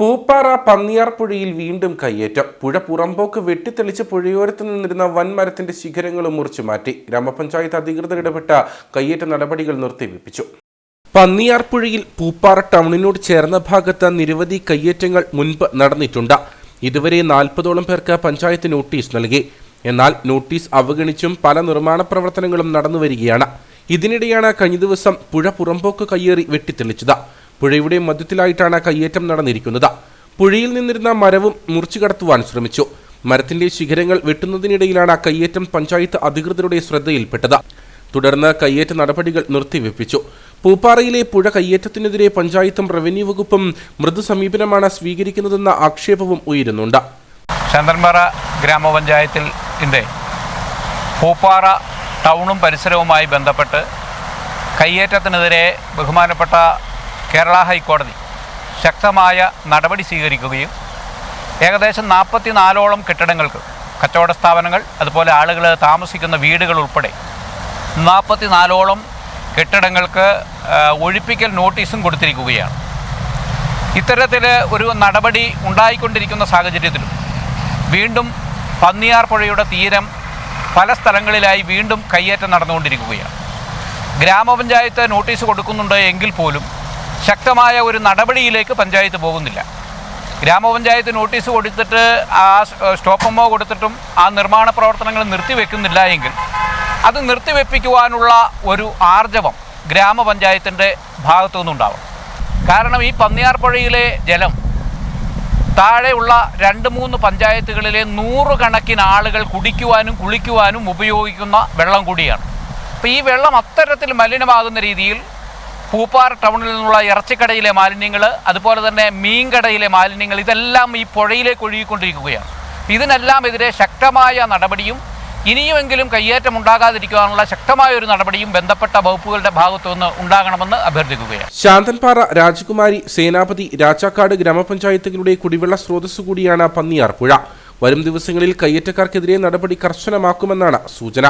പൂപ്പാറ പന്നിയാർപ്പുഴയിൽ വീണ്ടും കയ്യേറ്റം. പുഴ പുറമ്പോക്ക് വെട്ടിത്തെളിച്ച് പുഴയോരത്ത് നിന്നിരുന്ന വൻമരത്തിന്റെ ശിഖരങ്ങളും മുറിച്ചു മാറ്റി. ഗ്രാമപഞ്ചായത്ത് അധികൃതർ ഇടപെട്ട കയ്യേറ്റ നടപടികൾ നിർത്തിവെപ്പിച്ചു പന്നിയാർപ്പുഴയിൽ പൂപ്പാറ ടൗണിനോട് ചേർന്ന ഭാഗത്ത് നിരവധി കയ്യേറ്റങ്ങൾ മുൻപ് നടന്നിട്ടുണ്ട്. ഇതുവരെ നാൽപ്പതോളം പേർക്ക് പഞ്ചായത്ത് നോട്ടീസ് നൽകി. എന്നാൽ നോട്ടീസ് അവഗണിച്ചും പല നിർമ്മാണ പ്രവർത്തനങ്ങളും നടന്നുവരികയാണ്. ഇതിനിടെയാണ് കഴിഞ്ഞ ദിവസം പുഴ പുറമ്പോക്ക് കയ്യേറി വെട്ടിത്തെളിച്ചത്. പുഴയുടെ മധ്യത്തിലായിട്ടാണ് കയ്യേറ്റം നടന്നിരിക്കുന്നത്. പുഴയിൽ നിന്നിരുന്ന മരവും മുറിച്ചു കടത്തുവാൻ ശ്രമിച്ചു. മരത്തിന്റെ ശിഖരങ്ങൾ വെട്ടുന്നതിനിടയിലാണ് കയ്യേറ്റം പഞ്ചായത്ത് അധികൃതരുടെ ശ്രദ്ധയിൽപ്പെട്ടത്. തുടർന്ന് കയ്യേറ്റ നടപടികൾ നിർത്തിവെപ്പിച്ചു. പൂപ്പാറയിലെ പുഴ കയ്യേറ്റത്തിനെതിരെ പഞ്ചായത്തും റവന്യൂ വകുപ്പും മൃദു സമീപനമാണ് സ്വീകരിക്കുന്നതെന്ന ആക്ഷേപവും ഉയരുന്നുണ്ട്. ചന്ദ്രൻപാറ ഗ്രാമപഞ്ചായത്തിൽ ഇന്റെ പൂപ്പാറ ടൗണും പരിസരവുമായി ബന്ധപ്പെട്ട് കയ്യേറ്റത്തിനെതിരെ ബഹുമാനപ്പെട്ട കേരള ഹൈക്കോടതി ശക്തമായ നടപടി സ്വീകരിക്കുകയും ഏകദേശം നാൽപ്പത്തി നാലോളം കെട്ടിടങ്ങൾക്ക് കച്ചവട സ്ഥാപനങ്ങൾ അതുപോലെ ആളുകൾ താമസിക്കുന്ന വീടുകൾ ഉൾപ്പെടെ നാൽപ്പത്തി നാലോളം കെട്ടിടങ്ങൾക്ക് ഒഴിപ്പിക്കൽ നോട്ടീസും കൊടുത്തിരിക്കുകയാണ്. ഇത്തരത്തിൽ ഒരു നടപടി ഉണ്ടായിക്കൊണ്ടിരിക്കുന്ന സാഹചര്യത്തിലും വീണ്ടും പന്നിയാർ പുഴയുടെ തീരം പല സ്ഥലങ്ങളിലായി വീണ്ടും കയ്യേറ്റം നടന്നുകൊണ്ടിരിക്കുകയാണ്. ഗ്രാമപഞ്ചായത്ത് നോട്ടീസ് കൊടുക്കുന്നുണ്ട് എങ്കിൽ പോലും ശക്തമായ ഒരു നടപടിയിലേക്ക് പഞ്ചായത്ത് പോകുന്നില്ല. ഗ്രാമപഞ്ചായത്ത് നോട്ടീസ് കൊടുത്തിട്ട് ആ സ്റ്റോപ്പമോ കൊടുത്തിട്ടും ആ നിർമ്മാണ പ്രവർത്തനങ്ങൾ നിർത്തിവെക്കുന്നില്ല എങ്കിൽ അത് നിർത്തിവെപ്പിക്കുവാനുള്ള ഒരു ആർജവം ഗ്രാമപഞ്ചായത്തിന്റെ ഭാഗത്തു നിന്നുണ്ടാവും കാരണം ഈ പന്നിയാർപ്പുഴയിലെ ജലം താഴെയുള്ള രണ്ട് മൂന്ന് പഞ്ചായത്തുകളിലെ നൂറുകണക്കിന് ആളുകൾ കുടിക്കുവാനും കുളിക്കുവാനും ഉപയോഗിക്കുന്ന വെള്ളം കൂടിയാണ്. അപ്പോൾ ഈ വെള്ളം അത്തരത്തിൽ മലിനമാകുന്ന രീതിയിൽ പൂപ്പാറ ടൗണിൽ നിന്നുള്ള ഇറച്ചിക്കടയിലെ മാലിന്യങ്ങൾ അതുപോലെ തന്നെ മീൻകടയിലെ മാലിന്യങ്ങൾ ഇതെല്ലാം ഈ പുഴയിലേക്ക് ഒഴുകിക്കൊണ്ടിരിക്കുകയാണ്. ഇതിനെല്ലാം എതിരെ ശക്തമായ നടപടിയും ഇനിയുമെങ്കിലും കയ്യേറ്റം ഉണ്ടാകാതിരിക്കുവാനുള്ള ശക്തമായ ഒരു നടപടിയും ബന്ധപ്പെട്ട വകുപ്പുകളുടെ ഭാഗത്തുനിന്ന് ഉണ്ടാകണമെന്ന് അഭ്യർത്ഥിക്കുകയാണ്. ശാന്തൻപാറ രാജകുമാരി സേനാപതി രാജാക്കാട് ഗ്രാമപഞ്ചായത്തുകളുടെ കുടിവെള്ള സ്രോതസ് കൂടിയാണ് പന്നിയാർ പുഴ. വരും ദിവസങ്ങളിൽ കയ്യേറ്റക്കാർക്കെതിരെ നടപടി കർശനമാക്കുമെന്നാണ് സൂചന.